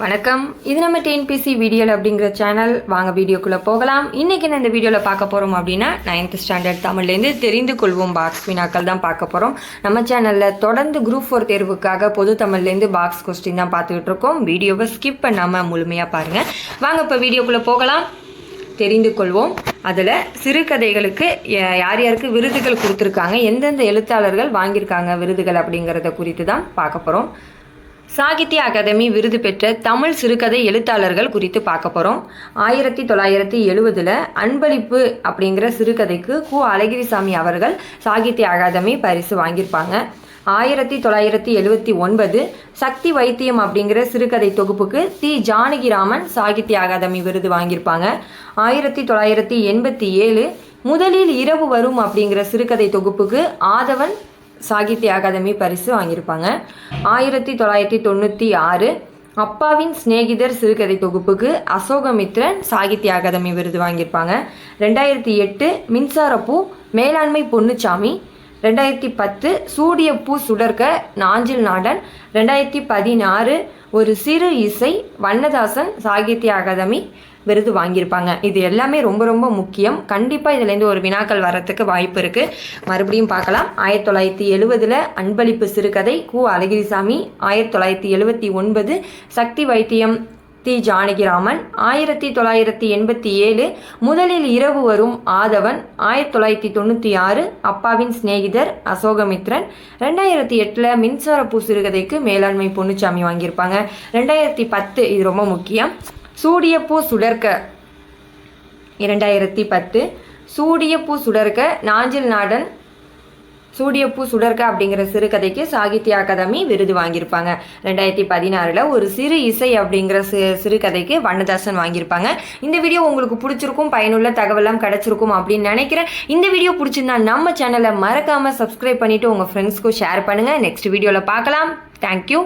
வணக்கம். இது நம்ம டிஎன்பிசி வீடியோல் அப்படிங்கிற சேனல் வாங்க வீடியோக்குள்ளே போகலாம். இன்றைக்கி நான் இந்த வீடியோவில் பார்க்க போகிறோம் அப்படின்னா நைன்த் ஸ்டாண்டர்ட் தமிழ்லேருந்து தெரிந்து கொள்வோம் பாக்ஸ் வினாக்கள் தான் பார்க்க போகிறோம் நம்ம சேனலில் தொடர்ந்து குரூப் ஃபோர் தேர்வுக்காக பொது தமிழ்லேருந்து பாக்ஸ் கொஸ்டின் தான் பார்த்துக்கிட்டு இருக்கோம். வீடியோவை ஸ்கிப் பண்ணாமல் முழுமையாக பாருங்கள் வாங்க இப்போ வீடியோக்குள்ளே போகலாம். தெரிந்து கொள்வோம். அதில் சிறுகதைகளுக்கு யார் யாருக்கு விருதுகள் கொடுத்துருக்காங்க எந்தெந்த எழுத்தாளர்கள் வாங்கியிருக்காங்க விருதுகள் அப்படிங்கிறத குறித்து தான் பார்க்க போகிறோம் சாகித்ய அகாதமி விருது பெற்ற தமிழ் சிறுகதை எழுத்தாளர்கள் குறித்து பார்க்க போகிறோம் ஆயிரத்தி தொள்ளாயிரத்தி எழுபதில் அன்பளிப்பு அப்படிங்கிற சிறுகதைக்கு கு. அழகிரிசாமி அவர்கள் சாகித்ய அகாதமி பரிசு வாங்கியிருப்பாங்க. ஆயிரத்தி தொள்ளாயிரத்தி எழுபத்தி ஒன்பது சக்தி வைத்தியம் அப்படிங்கிற சிறுகதை தொகுப்புக்கு தி. ஜானகிராமன் சாகித்ய அகாதமி விருது வாங்கியிருப்பாங்க. ஆயிரத்தி தொள்ளாயிரத்தி எண்பத்தி ஏழு முதலில் இரவு வரும் அப்படிங்கிற சிறுகதை தொகுப்புக்கு ஆதவன் சாகித்ய அகாதமி பரிசு வாங்கியிருப்பாங்க. ஆயிரத்தி தொள்ளாயிரத்தி தொண்ணூற்றி ஆறு அப்பாவின் சிநேகிதர் சிறுகதை தொகுப்புக்கு அசோகமித்ரன் சாகித்ய அகாதமி விருது வாங்கியிருப்பாங்க. ரெண்டாயிரத்தி எட்டு மின்சாரப்பூ மேலாண்மை பொன்னுச்சாமி ரெண்டாயிரத்தி பத்து சூடிய பூ சுடர்க்க நாஞ்சில் நாடன். ரெண்டாயிரத்தி பதினாறு ஒரு சிறு இசை வண்ணதாசன் சாகித்ய அகாதமி விருது வாங்கியிருப்பாங்க. இது எல்லாமே ரொம்ப ரொம்ப முக்கியம். கண்டிப்பாக இதுலேருந்து ஒரு வினாக்கள் வரத்துக்கு வாய்ப்பு இருக்குது மறுபடியும் பார்க்கலாம். ஆயிரத்தி தொள்ளாயிரத்தி எழுபதில் அன்பளிப்பு சிறுகதை கு அழகிரிசாமி ஆயிரத்தி தொள்ளாயிரத்தி எழுபத்தி ஒன்பது சக்தி வைத்தியம் தி ஜானகிராமன் ஆயிரத்தி தொள்ளாயிரத்தி எண்பத்தி ஏழு முதலில் இரவு வரும் ஆதவன் ஆயிரத்தி தொள்ளாயிரத்தி தொண்ணூற்றி ஆறு அப்பாவின் சிநேகிதர் அசோகமித்ரன் ரெண்டாயிரத்தி எட்டில் மின்சார பூ சிறுகதைக்கு மேலாண்மை பொன்னுச்சாமி வாங்கியிருப்பாங்க. ரெண்டாயிரத்தி பத்து இது ரொம்ப முக்கியம். சூடியப்பூ சுடர்க்க. இரண்டாயிரத்தி பத்து சூடியப்பூ சுடர்க்க நாஞ்சில் நாடன் சூடியப்பூ சுடர்க்க அப்படிங்கிற சிறுகதைக்கு சாகித்ய அகாதமி விருது வாங்கியிருப்பாங்க. ரெண்டாயிரத்தி பதினாறில் ஒரு சிறு இசை அப்படிங்கிற சி சிறுகதைக்கு வண்ணதாசன் வாங்கியிருப்பாங்க. இந்த வீடியோ உங்களுக்கு பிடிச்சிருக்கும் பயனுள்ள தகவலாம் கிடச்சிருக்கும் அப்படின்னு நினைக்கிறேன். இந்த வீடியோ பிடிச்சிருந்தா நம்ம சேனலை மறக்காமல் சப்ஸ்கிரைப் பண்ணிவிட்டு உங்கள் ஃப்ரெண்ட்ஸ்க்கும் ஷேர் பண்ணுங்கள் நெக்ஸ்ட் வீடியோவில் பார்க்கலாம். தேங்க்யூ